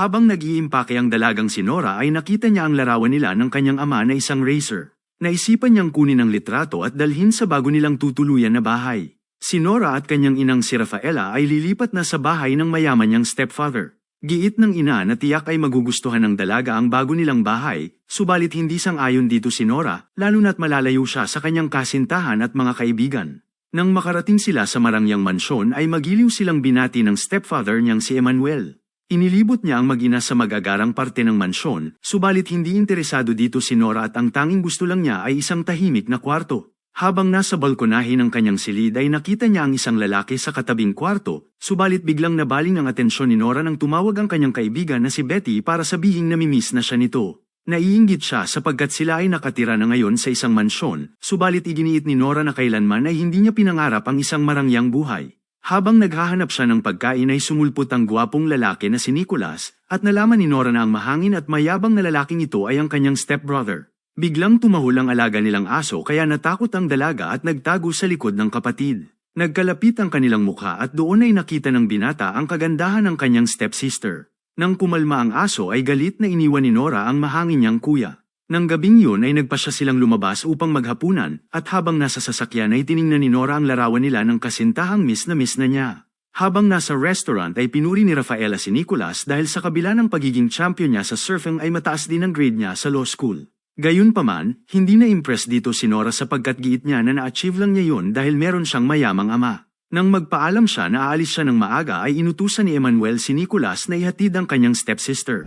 Habang nag-iimpake ang dalagang si Nora ay nakita niya ang larawan nila ng kanyang ama na isang racer. Naisipan niyang kunin ang litrato at dalhin sa bago nilang tutuluyan na bahay. Si Nora at kanyang inang si Rafaela ay lilipat na sa bahay ng mayaman niyang stepfather. Giit ng ina na tiyak ay magugustuhan ng dalaga ang bago nilang bahay, subalit hindi sang-ayon dito si Nora, lalo na't malalayo siya sa kanyang kasintahan at mga kaibigan. Nang makarating sila sa marangyang mansyon ay magiliw silang binati ng stepfather niyang si Emmanuel. Inilibot niya ang mag-ina sa magagarang parte ng mansyon, subalit hindi interesado dito si Nora at ang tanging gusto lang niya ay isang tahimik na kwarto. Habang nasa balkonahe ng kanyang silid ay nakita niya ang isang lalaki sa katabing kwarto, subalit biglang nabaling ang atensyon ni Nora nang tumawag ang kanyang kaibigan na si Betty para sabihing namimiss na siya nito. Naiinggit siya sapagkat sila ay nakatira na ngayon sa isang mansyon, subalit iginiit ni Nora na kailanman ay hindi niya pinangarap ang isang marangyang buhay. Habang naghahanap siya ng pagkain ay sumulpot ang gwapong lalaki na si Nicholas, at nalaman ni Nora na ang mahangin at mayabang na lalaking ito ay ang kanyang stepbrother. Biglang tumahol ang alaga nilang aso kaya natakot ang dalaga at nagtago sa likod ng kapatid. Nagkalapit ang kanilang mukha at doon ay nakita ng binata ang kagandahan ng kanyang stepsister. Nang kumalma ang aso ay galit na iniwan ni Nora ang mahangin niyang kuya. Nang gabing yun ay nagpasya silang lumabas upang maghapunan at habang nasa sasakyan ay tiningnan ni Nora ang larawan nila ng kasintahang miss na miss na niya. Habang nasa restaurant ay pinuri ni Rafaela si Nicholas dahil sa kabila ng pagiging champion niya sa surfing ay mataas din ang grade niya sa law school. Gayunpaman, hindi na-impress dito si Nora sapagkat giit niya na na-achieve lang niya yun dahil meron siyang mayamang ama. Nang magpaalam siya na aalis siya ng maaga ay inutusan ni Emmanuel si Nicholas na ihatid ang kanyang stepsister.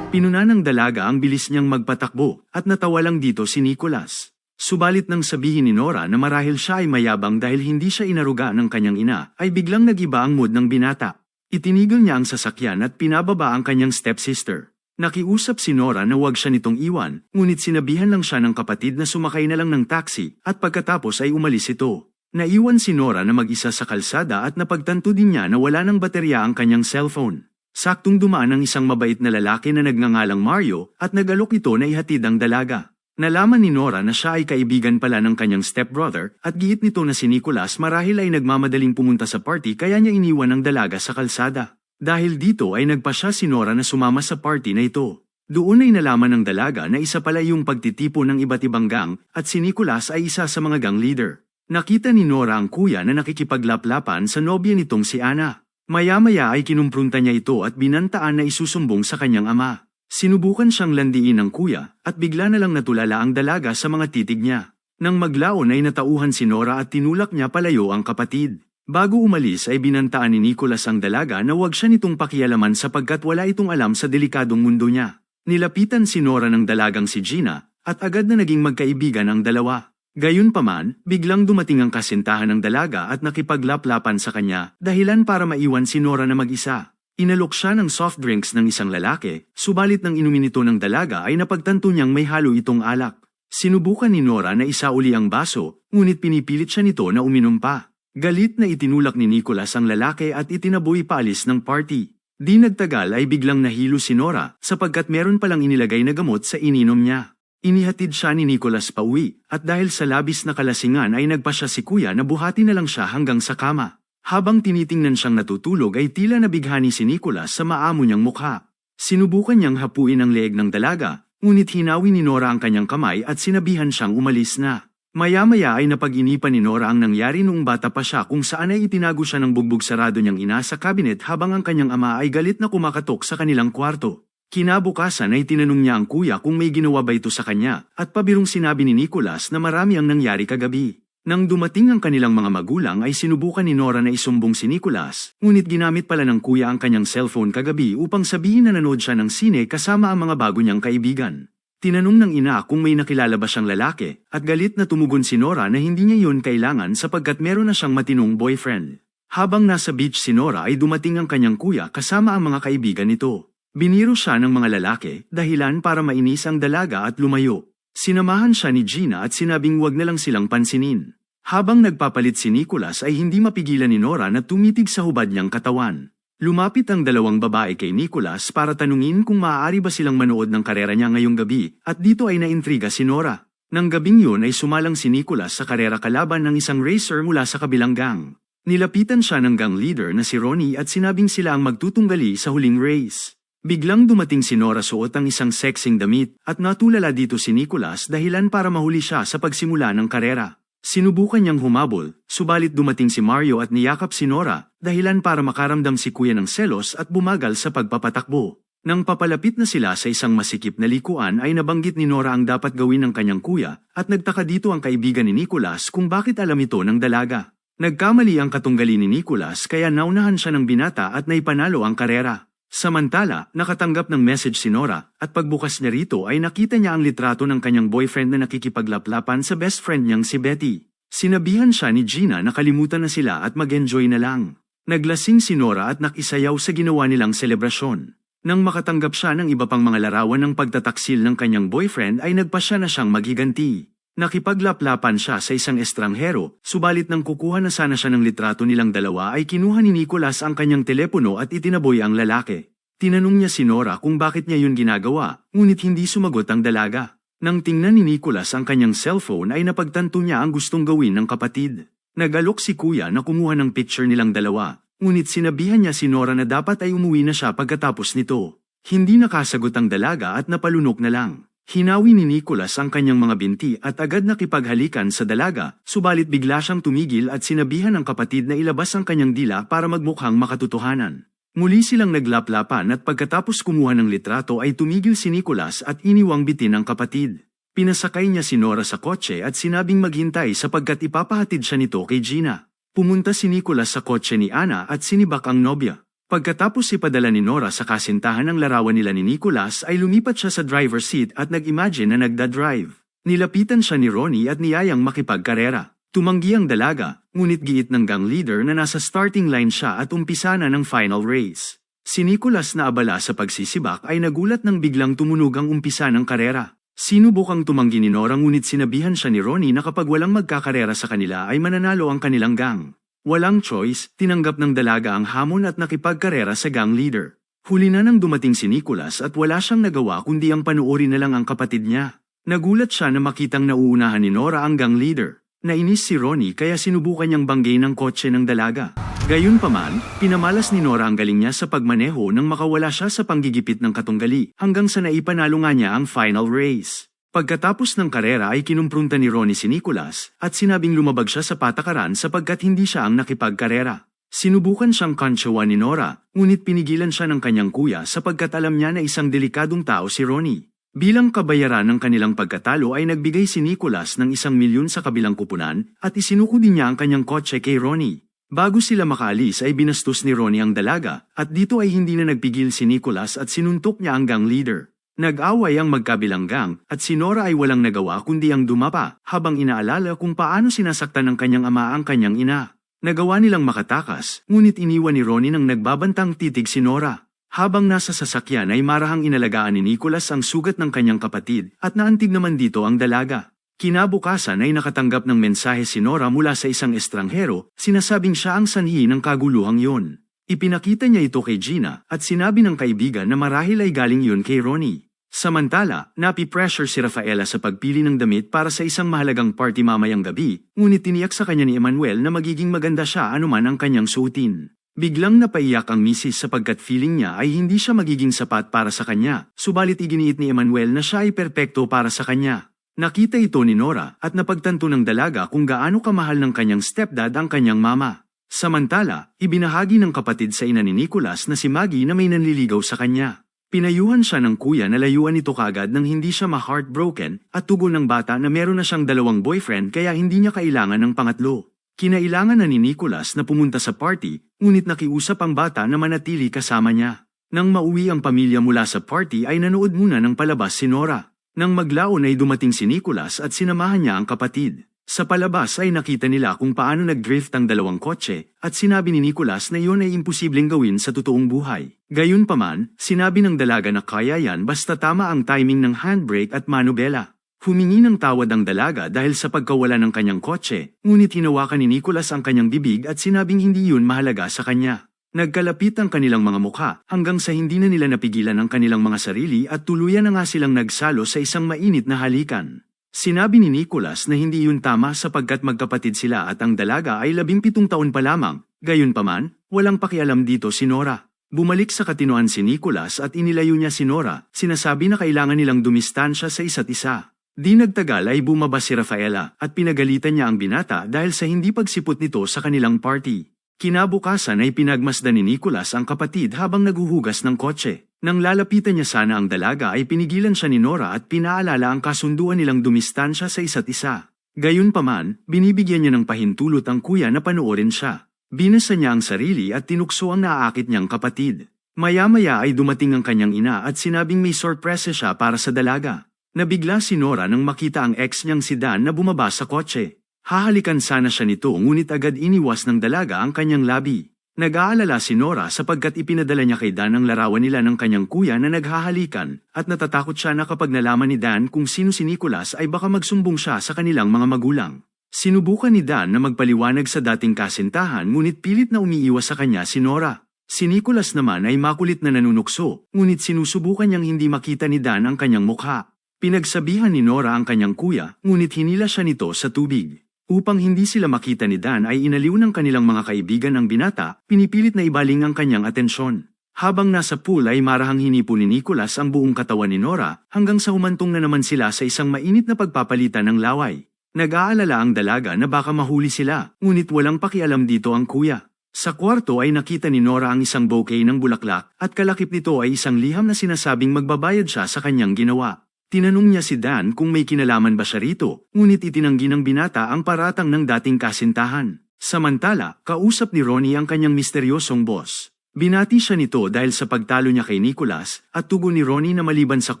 Pinuna ng dalaga ang bilis niyang magpatakbo at natawa lang dito si Nicholas. Subalit nang sabihin ni Nora na marahil siya ay mayabang dahil hindi siya inaruga ng kanyang ina, ay biglang nagiba ang mood ng binata. Itinigil niya ang sasakyan at pinababa ang kanyang stepsister. Nakiusap si Nora na huwag siya nitong iwan, ngunit sinabihan lang siya ng kapatid na sumakay na lang ng taxi at pagkatapos ay umalis ito. Naiwan si Nora na mag-isa sa kalsada at napagtanto din niya na wala ng baterya ang kanyang cellphone. Saktong dumaan ang isang mabait na lalaki na nagngangalang Mario at nagalok ito na ihatid ang dalaga. Nalaman ni Nora na siya ay kaibigan pala ng kanyang stepbrother at giit nito na si Nicholas marahil ay nagmamadaling pumunta sa party kaya niya iniwan ang dalaga sa kalsada. Dahil dito ay nagpa siya si Nora na sumama sa party na ito. Doon ay nalaman ng dalaga na isa pala yung pagtitipo ng iba't ibang gang at si Nicholas ay isa sa mga gang leader. Nakita ni Nora ang kuya na nakikipaglaplapan sa nobya nitong si Ana. Maya-maya ay kinumprunta niya ito at binantaan na isusumbong sa kanyang ama. Sinubukan siyang landiin ng kuya at bigla na lang natulala ang dalaga sa mga titig niya. Nang maglaon ay natauhan si Nora at tinulak niya palayo ang kapatid. Bago umalis ay binantaan ni Nicholas ang dalaga na huwag siya nitong pakialaman sapagkat wala itong alam sa delikadong mundo niya. Nilapitan si Nora ng dalagang si Gina at agad na naging magkaibigan ang dalawa. Gayunpaman, biglang dumating ang kasintahan ng dalaga at nakipaglaplapan sa kanya dahilan para maiwan si Nora na mag-isa. Inalok siya ng soft drinks ng isang lalaki, subalit nang inumin ito ng dalaga ay napagtanto niyang may halo itong alak. Sinubukan ni Nora na isauli ang baso, ngunit pinipilit siya nito na uminom pa. Galit na itinulak ni Nicholas ang lalaki at itinaboy paalis ng party. Di nagtagal ay biglang nahilo si Nora sapagkat meron palang inilagay na gamot sa ininom niya. Inihatid siya ni Nicholas pauwi at dahil sa labis na kalasingan ay nagpa siya si kuya na buhati na lang siya hanggang sa kama. Habang tinitingnan siyang natutulog ay tila nabighani si Nicholas sa maamo niyang mukha. Sinubukan niyang hapuin ang leeg ng dalaga, ngunit hinawi ni Nora ang kanyang kamay at sinabihan siyang umalis na. Maya-maya ay napag-inipan ni Nora ang nangyari noong bata pa siya kung saan ay itinago siya ng bugbog sarado niyang ina sa kabinet habang ang kanyang ama ay galit na kumakatok sa kanilang kwarto. Kinabukasan ay tinanong niya ang kuya kung may ginawa ba ito sa kanya at pabirong sinabi ni Nicholas na marami ang nangyari kagabi. Nang dumating ang kanilang mga magulang ay sinubukan ni Nora na isumbong si Nicholas, ngunit ginamit pala ng kuya ang kanyang cellphone kagabi upang sabihin na nanood siya ng sine kasama ang mga bago niyang kaibigan. Tinanong ng ina kung may nakilala ba siyang lalaki, at galit na tumugon si Nora na hindi niya yun kailangan sapagkat meron na siyang matinong boyfriend. Habang nasa beach si Nora ay dumating ang kanyang kuya kasama ang mga kaibigan nito. Biniro siya ng mga lalaki, dahilan para mainis ang dalaga at lumayo. Sinamahan siya ni Gina at sinabing wag na lang silang pansinin. Habang nagpapalit si Nicholas ay hindi mapigilan ni Nora na tumitig sa hubad niyang katawan. Lumapit ang dalawang babae kay Nicholas para tanungin kung maaari ba silang manood ng karera niya ngayong gabi at dito ay naintriga si Nora. Nang gabing yun ay sumalang si Nicholas sa karera kalaban ng isang racer mula sa kabilang gang. Nilapitan siya ng gang leader na si Ronnie at sinabing sila ang magtutunggali sa huling race. Biglang dumating si Nora suot ang isang sexing damit at natulala dito si Nicholas dahilan para mahuli siya sa pagsimula ng karera. Sinubukan niyang humabol, subalit dumating si Mario at niyakap si Nora dahilan para makaramdam si kuya ng selos at bumagal sa pagpapatakbo. Nang papalapit na sila sa isang masikip na likuan ay nabanggit ni Nora ang dapat gawin ng kanyang kuya at nagtaka dito ang kaibigan ni Nicholas kung bakit alam ito ng dalaga. Nagkamali ang katunggali ni Nicholas kaya naunahan siya ng binata at naipanalo ang karera. Samantala, nakatanggap ng message si Nora at pagbukas niya rito ay nakita niya ang litrato ng kanyang boyfriend na nakikipaglaplapan sa best friend niyang si Betty. Sinabihan siya ni Gina na kalimutan na sila at mag-enjoy na lang. Naglasing si Nora at nakisayaw sa ginawa nilang selebrasyon. Nang makatanggap siya ng iba pang mga larawan ng pagtataksil ng kanyang boyfriend ay nagpa siya na siyang magiganti. Nakipaglaplapan siya sa isang estranghero, subalit nang kukuha na sana siya ng litrato nilang dalawa ay kinuha ni Nicholas ang kanyang telepono at itinaboy ang lalaki. Tinanong niya si Nora kung bakit niya yun ginagawa, ngunit hindi sumagot ang dalaga. Nang tingnan ni Nicholas ang kanyang cellphone ay napagtanto niya ang gustong gawin ng kapatid. Nagalok si kuya na kumuha ng picture nilang dalawa, Ngunit sinabihan niya si Nora na dapat ay umuwi na siya pagkatapos nito. Hindi nakasagot ang dalaga at napalunok na lang. Hinawi ni Nicholas ang kanyang mga binti at agad nakipaghalikan sa dalaga, subalit bigla siyang tumigil at sinabihan ng kapatid na ilabas ang kanyang dila para magmukhang makatotohanan. Muli silang naglaplapan at pagkatapos kumuha ng litrato ay tumigil si Nicholas at iniwang bitin ang kapatid. Pinasakay niya si Nora sa kotse at sinabing maghintay sapagkat ipapahatid siya nito kay Gina. Pumunta si Nicholas sa kotse ni Ana at sinibak ang nobya. Pagkatapos ipadala ni Nora sa kasintahan ng larawan nila ni Nicholas ay lumipat siya sa driver seat at nag-imagine na nagda-drive. Nilapitan siya ni Ronnie at niyayang makipagkarera. Tumanggi ang dalaga, ngunit giit ng gang leader na nasa starting line siya at umpisa na ng final race. Si Nicholas na abala sa pagsisibak ay nagulat nang biglang tumunog ang umpisa ng karera. Sinubukang tumanggi ni Nora ngunit sinabihan siya ni Ronnie na kapag walang magkakarera sa kanila ay mananalo ang kanilang gang. Walang choice, tinanggap ng dalaga ang hamon at nakipagkarera sa gang leader. Huli na nang dumating si Nicholas at wala siyang nagawa kundi ang panuorin na lang ang kapatid niya. Nagulat siya na makitang nauunahan ni Nora ang gang leader. Nainis si Ronnie kaya sinubukan niyang banggay ng kotse ng dalaga. Gayunpaman, pinamalas ni Nora ang galing niya sa pagmaneho nang makawala siya sa panggigipit ng katunggali hanggang sa naipanalo nga niya ang final race. Pagkatapos ng karera ay kinumprunta ni Ronnie si Nicholas at sinabing lumabag siya sa patakaran sapagkat hindi siya ang nakipagkarera. Sinubukan siyang kantsawan ni Nora, ngunit pinigilan siya ng kanyang kuya sapagkat alam niya na isang delikadong tao si Ronnie. Bilang kabayaran ng kanilang pagkatalo ay nagbigay si Nicholas ng isang milyon sa kabilang kupunan at isinuko din niya ang kanyang kotse kay Ronnie. Bago sila makaalis ay binastos ni Ronnie ang dalaga at dito ay hindi na nagpigil si Nicholas at sinuntok niya ang gang leader. Nag-away ang magkabilang at si Nora ay walang nagawa kundi ang dumapa habang inaalala kung paano sinasaktan ng kanyang ama ang kanyang ina. Nagawa nilang makatakas, ngunit iniwan ni Ronnie nang nagbabantang titig si Nora. Habang nasa sasakyan ay marahang inalagaan ni Nicholas ang sugat ng kanyang kapatid at naantig naman dito ang dalaga. Kinabukasan ay nakatanggap ng mensahe si Nora mula sa isang estranghero, sinasabing siya ang sanhi ng kaguluhang yon. Ipinakita niya ito kay Gina at sinabi ng kaibigan na marahil ay galing yun kay Ronnie. Samantala, napi-pressure si Rafaela sa pagpili ng damit para sa isang mahalagang party mamayang gabi, ngunit tiniyak sa kanya ni Emmanuel na magiging maganda siya anuman ang kanyang suotin. Biglang napaiyak ang misis sapagkat feeling niya ay hindi siya magiging sapat para sa kanya, subalit iginiit ni Emmanuel na siya ay perpekto para sa kanya. Nakita ito ni Nora at napagtanto ng dalaga kung gaano kamahal ng kanyang stepdad ang kanyang mama. Samantala, ibinahagi ng kapatid sa ina ni Nicholas na si Maggie na may nanliligaw sa kanya. Pinayuhan siya ng kuya na layuan ito kagad nang hindi siya ma-heartbroken at tugon ng bata na meron na siyang dalawang boyfriend kaya hindi niya kailangan ng pangatlo. Kinailangan na ni Nicholas na pumunta sa party, ngunit nakiusap ang bata na manatili kasama niya. Nang mauwi ang pamilya mula sa party ay nanood muna ng palabas si Nora. Nang maglaon ay dumating si Nicholas at sinamahan niya ang kapatid. Sa palabas ay nakita nila kung paano nag-drift ang dalawang kotse at sinabi ni Nicholas na iyon ay imposibleng gawin sa totoong buhay. Gayunpaman, sinabi ng dalaga na kaya yan basta tama ang timing ng handbrake at manubela. Humingi ng tawad ang dalaga dahil sa pagkawala ng kanyang kotse, ngunit hinawakan ni Nicholas ang kanyang bibig at sinabing hindi yun mahalaga sa kanya. Nagkalapit ang kanilang mga mukha hanggang sa hindi na nila napigilan ang kanilang mga sarili at tuluyan na nga silang nagsalo sa isang mainit na halikan. Sinabi ni Nicholas na hindi yun tama sapagkat magkapatid sila at ang dalaga ay labimpitong taon pa lamang. Gayunpaman, walang pakialam dito si Nora. Bumalik sa katinoan si Nicholas at inilayo niya si Nora, sinasabi na kailangan nilang dumistansya sa isa't isa. Di nagtagal ay bumaba si Rafaela at pinagalitan niya ang binata dahil sa hindi pagsipot nito sa kanilang party. Kinabukasan ay pinagmasdan ni Nicholas ang kapatid habang naguhugas ng kotse. Nang lalapitan niya sana ang dalaga ay pinigilan siya ni Nora at pinaalala ang kasunduan nilang dumistansya sa isa't isa. Gayunpaman, binibigyan niya ng pahintulot ang kuya na panoorin siya. Binasa niya ang sarili at tinukso ang naaakit niyang kapatid. Maya-maya ay dumating ang kanyang ina at sinabing may sorpresa siya para sa dalaga. Nabigla si Nora nang makita ang ex niyang si Dan na bumaba sa kotse. Hahalikan sana siya nito ngunit agad iniwas ng dalaga ang kanyang labi. Nag-aalala si Nora sapagkat ipinadala niya kay Dan ang larawan nila ng kanyang kuya na naghahalikan at natatakot siya na kapag nalaman ni Dan kung sino si Nicholas ay baka magsumbong siya sa kanilang mga magulang. Sinubukan ni Dan na magpaliwanag sa dating kasintahan ngunit pilit na umiiwas sa kanya si Nora. Si Nicholas naman ay makulit na nanunukso, ngunit sinusubukan niyang hindi makita ni Dan ang kanyang mukha. Pinagsabihan ni Nora ang kanyang kuya, ngunit hinila siya nito sa tubig. Upang hindi sila makita ni Dan ay inaliw ng kanilang mga kaibigan ang binata, pinipilit na ibaling ang kanyang atensyon. Habang nasa pool ay marahang hinipo ni Nicholas ang buong katawan ni Nora hanggang sa humantong na naman sila sa isang mainit na pagpapalitan ng laway. Nag-aalala ang dalaga na baka mahuli sila, ngunit walang pakialam dito ang kuya. Sa kwarto ay nakita ni Nora ang isang bouquet ng bulaklak at kalakip nito ay isang liham na sinasabing magbabayad siya sa kanyang ginawa. Tinanong niya si Dan kung may kinalaman ba siya rito, ngunit itinanggi ng binata ang paratang ng dating kasintahan. Samantala, kausap ni Ronnie ang kanyang misteryosong boss. Binati siya nito dahil sa pagtalo niya kay Nicholas at tugon ni Ronnie na maliban sa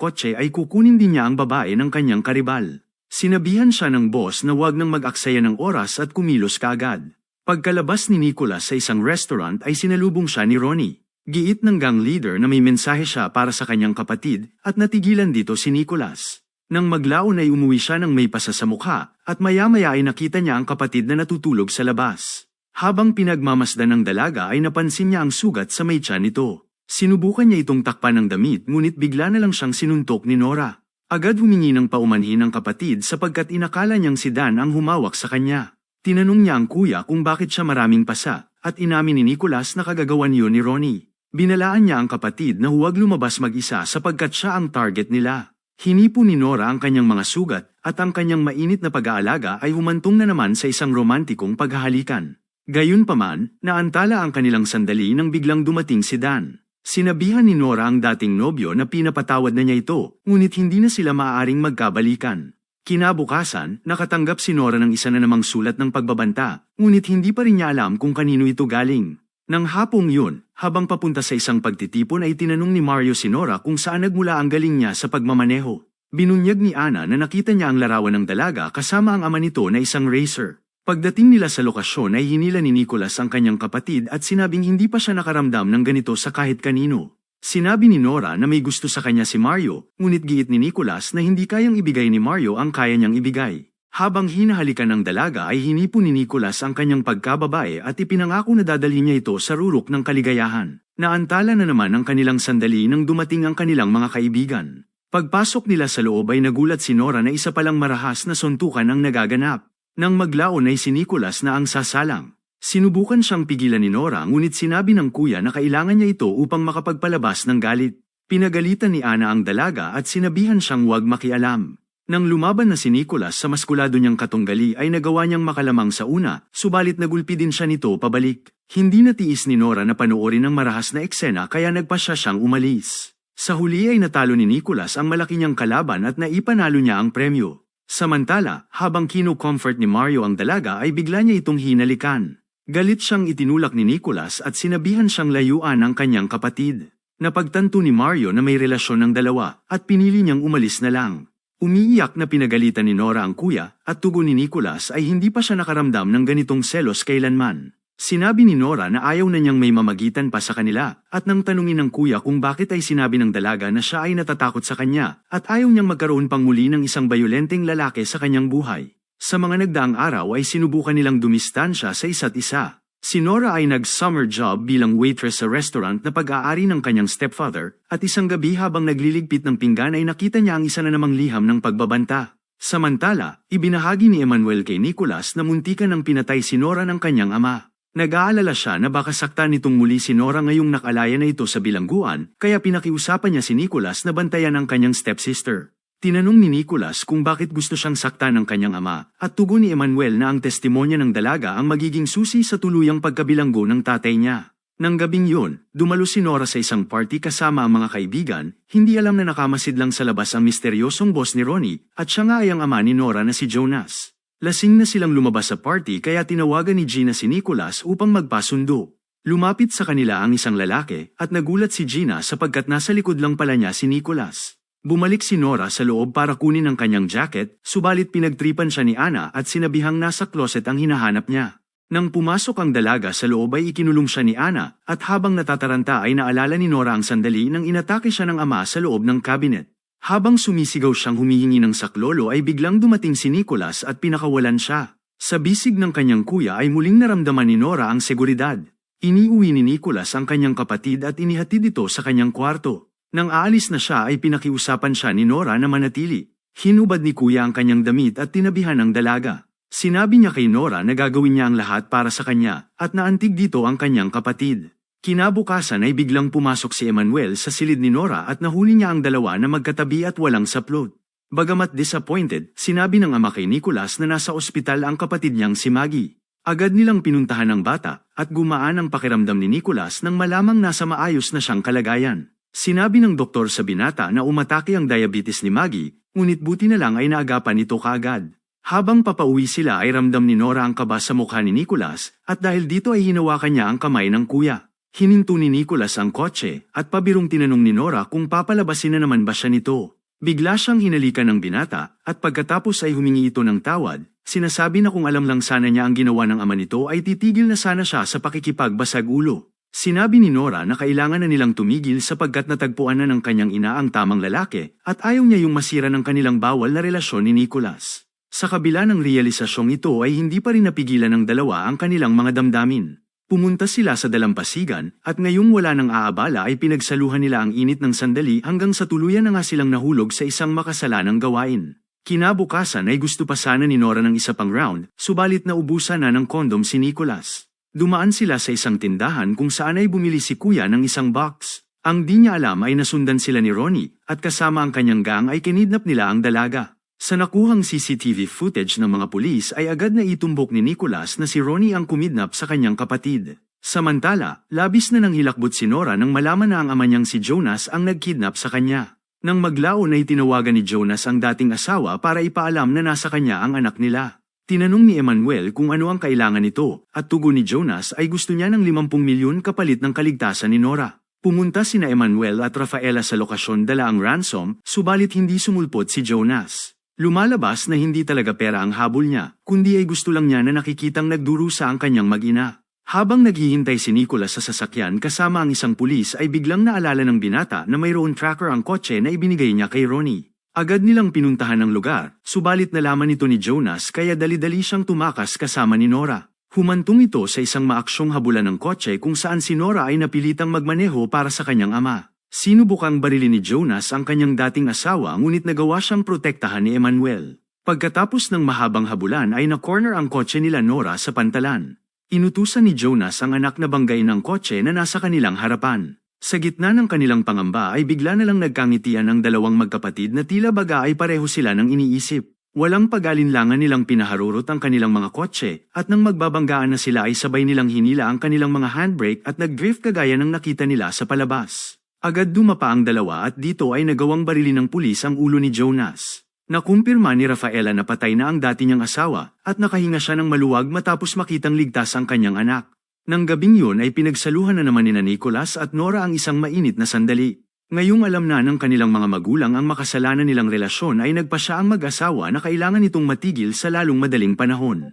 kotse ay kukunin din niya ang babae ng kanyang karibal. Sinabihan siya ng boss na huwag nang mag-aksaya ng oras at kumilos kaagad. Pagkalabas ni Nicholas sa isang restaurant ay sinalubong siya ni Ronnie. Giit ng gang leader na may mensahe siya para sa kanyang kapatid at natigilan dito si Nicholas. Nang maglaon ay umuwi siya ng may pasa sa mukha at maya-maya ay nakita niya ang kapatid na natutulog sa labas. Habang pinagmamasdan ng dalaga ay napansin niya ang sugat sa may tiyan nito. Sinubukan niya itong takpan ng damit ngunit bigla na lang siyang sinuntok ni Nora. Agad humingi ng paumanhin ang kapatid sapagkat inakala niyang si Dan ang humawak sa kanya. Tinanong niya ang kuya kung bakit siya maraming pasa at inamin ni Nicholas na kagagawan yun ni Ronnie. Binalaan niya ang kapatid na huwag lumabas mag-isa sapagkat siya ang target nila. Hinipo ni Nora ang kanyang mga sugat at ang kanyang mainit na pag-aalaga ay humantong na naman sa isang romantikong paghahalikan. Gayunpaman, naantala ang kanilang sandali nang biglang dumating si Dan. Sinabihan ni Nora ang dating nobyo na pinapatawad na niya ito, ngunit hindi na sila maaaring magkabalikan. Kinabukasan, nakatanggap si Nora ng isa na namang sulat ng pagbabanta, ngunit hindi pa rin niya alam kung kanino ito galing. Nang hapong yun, habang papunta sa isang pagtitipon ay tinanong ni Mario si Nora kung saan nagmula ang galing niya sa pagmamaneho. Binunyag ni Ana na nakita niya ang larawan ng dalaga kasama ang ama nito na isang racer. Pagdating nila sa lokasyon ay hinila ni Nicholas ang kanyang kapatid at sinabing hindi pa siya nakaramdam ng ganito sa kahit kanino. Sinabi ni Nora na may gusto sa kanya si Mario, ngunit giit ni Nicholas na hindi kayang ibigay ni Mario ang kaya niyang ibigay. Habang hinahalikan ng dalaga ay hinipo ni Nicholas ang kanyang pagkababae at ipinangako na dadalhin niya ito sa rurok ng kaligayahan. Naantala na naman ang kanilang sandali nang dumating ang kanilang mga kaibigan. Pagpasok nila sa loob ay nagulat si Nora na isa palang marahas na suntukan ang nagaganap. Nang maglaon ay si Nicholas na ang sasalang. Sinubukan siyang pigilan ni Nora ngunit sinabi ng kuya na kailangan niya ito upang makapagpalabas ng galit. Pinagalitan ni Ana ang dalaga at sinabihan siyang huwag makialam. Nang lumaban na si Nicholas sa maskulado niyang katunggali ay nagawa niyang makalamang sa una, subalit nagulpi din siya nito pabalik. Hindi natiis ni Nora na panoorin ang marahas na eksena kaya nagpasya siyang umalis. Sa huli ay natalo ni Nicholas ang malaki niyang kalaban at naipanalo niya ang premyo. Samantala, habang kino-comfort ni Mario ang dalaga ay bigla niya itong hinalikan. Galit siyang itinulak ni Nicholas at sinabihan siyang layuan ang kanyang kapatid. Napagtanto ni Mario na may relasyon ng dalawa at pinili niyang umalis na lang. Umiiyak na pinagalitan ni Nora ang kuya at tugon ni Nicholas ay hindi pa siya nakaramdam ng ganitong selos kailanman. Sinabi ni Nora na ayaw na niyang may mamagitan pa sa kanila at nang tanungin ng kuya kung bakit ay sinabi ng dalaga na siya ay natatakot sa kanya at ayaw niyang magkaroon pang muli ng isang bayolenteng lalaki sa kanyang buhay. Sa mga nagdaang araw ay sinubukan nilang dumistansya sa isa't isa. Si Nora ay nag-summer job bilang waitress sa restaurant na pag-aari ng kanyang stepfather at isang gabi habang nagliligpit ng pinggan ay nakita niya ang isa na namang liham ng pagbabanta. Samantala, ibinahagi ni Emmanuel kay Nicholas na muntikan ng pinatay si Nora ng kanyang ama. Nag-aalala siya na baka saktan nitong muli si Nora ngayong nakalaya na ito sa bilangguan, kaya pinakiusapan niya si Nicholas na bantayan ang kanyang stepsister. Tinanong ni Nicholas kung bakit gusto siyang saktan ng kanyang ama, at tugon ni Emmanuel na ang testimonya ng dalaga ang magiging susi sa tuluyang pagkabilanggo ng tatay niya. Nang gabing yun, dumalo si Nora sa isang party kasama ang mga kaibigan, hindi alam na nakamasid lang sa labas ang misteryosong boss ni Ronnie, at siya nga ay ang ama ni Nora na si Jonas. Lasing na silang lumabas sa party kaya tinawagan ni Gina si Nicholas upang magpasundo. Lumapit sa kanila ang isang lalaki at nagulat si Gina sapagkat nasa likod lang pala niya si Nicholas. Bumalik si Nora sa loob para kunin ang kanyang jacket, subalit pinagtripan siya ni Ana at sinabihang nasa closet ang hinahanap niya. Nang pumasok ang dalaga sa loob ay ikinulong siya ni Ana at habang natataranta ay naalala ni Nora ang sandali nang inatake siya ng ama sa loob ng cabinet. Habang sumisigaw siyang humihingi ng saklolo ay biglang dumating si Nicholas at pinakawalan siya. Sa bisig ng kanyang kuya ay muling naramdaman ni Nora ang seguridad. Iniuwi ni Nicholas ang kanyang kapatid at inihatid ito sa kanyang kwarto. Nang aalis na siya ay pinakiusapan siya ni Nora na manatili. Hinubad ni kuya ang kanyang damit at tinabihan ang dalaga. Sinabi niya kay Nora na gagawin niya ang lahat para sa kanya at naantig dito ang kanyang kapatid. Kinabukasan ay biglang pumasok si Emmanuel sa silid ni Nora at nahuli niya ang dalawa na magkatabi at walang saplot. Bagamat disappointed, sinabi ng ama kay Nicholas na nasa ospital ang kapatid niyang si Maggie. Agad nilang pinuntahan ang bata at gumaan ang pakiramdam ni Nicholas nang malamang nasa maayos na siyang kalagayan. Sinabi ng doktor sa binata na umatake ang diabetes ni Maggie, ngunit buti na lang ay naagapan ito kaagad. Habang papauwi sila ay ramdam ni Nora ang kaba sa mukha ni Nicholas at dahil dito ay hinawakan niya ang kamay ng kuya. Hininto ni Nicholas ang kotse at pabirong tinanong ni Nora kung papalabasin na naman ba siya nito. Bigla siyang hinalikan ng binata at pagkatapos ay humingi ito ng tawad, sinasabi na kung alam lang sana niya ang ginawa ng ama nito ay titigil na sana siya sa pakikipagbasag ulo. Sinabi ni Nora na kailangan na nilang tumigil sapagkat natagpuan na ng kanyang ina ang tamang lalaki at ayaw niya yung masira ng kanilang bawal na relasyon ni Nicholas. Sa kabila ng realisasyong ito ay hindi pa rin napigilan ng dalawa ang kanilang mga damdamin. Pumunta sila sa dalampasigan at ngayong wala ng aabala ay pinagsaluhan nila ang init ng sandali hanggang sa tuluyan na nga silang nahulog sa isang makasalanang gawain. Kinabukasan ay gusto pa sana ni Nora ng isa pang round, subalit naubusan na ng kondom si Nicholas. Dumaan sila sa isang tindahan kung saan ay bumili si kuya ng isang box. Ang di niya alam ay nasundan sila ni Ronnie at kasama ang kanyang gang ay kinidnap nila ang dalaga. Sa nakuhang CCTV footage ng mga pulis ay agad na itumbok ni Nicholas na si Ronnie ang kumidnap sa kanyang kapatid. Samantala, labis na nang hilakbot si Nora nang malaman na ang ama niyang si Jonas ang nagkidnap sa kanya. Nang maglaon ay tinawagan ni Jonas ang dating asawa para ipaalam na nasa kanya ang anak nila. Tinanong ni Emmanuel kung ano ang kailangan nito at tugon ni Jonas ay gusto niya ng 50 milyon kapalit ng kaligtasan ni Nora. Pumunta sina Emmanuel at Rafaela sa lokasyon dala ang ransom, subalit hindi sumulpot si Jonas. Lumalabas na hindi talaga pera ang habol niya, kundi ay gusto lang niya na nakikitang nagdurusa ang kanyang mag-ina. Habang naghihintay si Nicholas sa sasakyan kasama ang isang pulis ay biglang naalala ng binata na mayroon tracker ang kotse na ibinigay niya kay Ronnie. Agad nilang pinuntahan ang lugar, subalit nalaman ito ni Jonas kaya dali-dali siyang tumakas kasama ni Nora. Humantong ito sa isang maaksyong habulan ng kotse kung saan si Nora ay napilitang magmaneho para sa kanyang ama. Sinubukang barilin ni Jonas ang kanyang dating asawa ngunit nagawa siyang protektahan ni Emmanuel. Pagkatapos ng mahabang habulan ay na-corner ang kotse nila Nora sa pantalan. Inutusan ni Jonas ang anak na banggain ang kotse na nasa kanilang harapan. Sa gitna ng kanilang pangamba ay bigla na lang nagkangitian ang dalawang magkapatid na tila baga ay pareho sila ng iniisip. Walang pag-alinlangan nilang pinaharurot ang kanilang mga kotse at nang magbabanggaan na sila ay sabay nilang hinila ang kanilang mga handbrake at nag-drift kagaya ng nakita nila sa palabas. Agad dumapa ang dalawa at dito ay nagawang barilin ng pulis ang ulo ni Jonas. Nakumpirma ni Rafaela na patay na ang dati niyang asawa at nakahinga siya ng maluwag matapos makitang ligtas ang kanyang anak. Nang gabing yun ay pinagsaluhan na naman ni na Nicholas at Nora ang isang mainit na sandali. Ngayong alam na ng kanilang mga magulang ang makasalanan nilang relasyon ay nagpa siya ang mag-asawa na kailangan itong matigil sa lalong madaling panahon.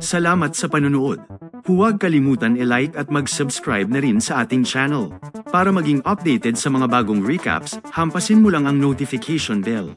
Salamat sa panunood. Huwag kalimutan i-like at mag-subscribe na rin sa ating channel. Para maging updated sa mga bagong recaps, hampasin mo lang ang notification bell.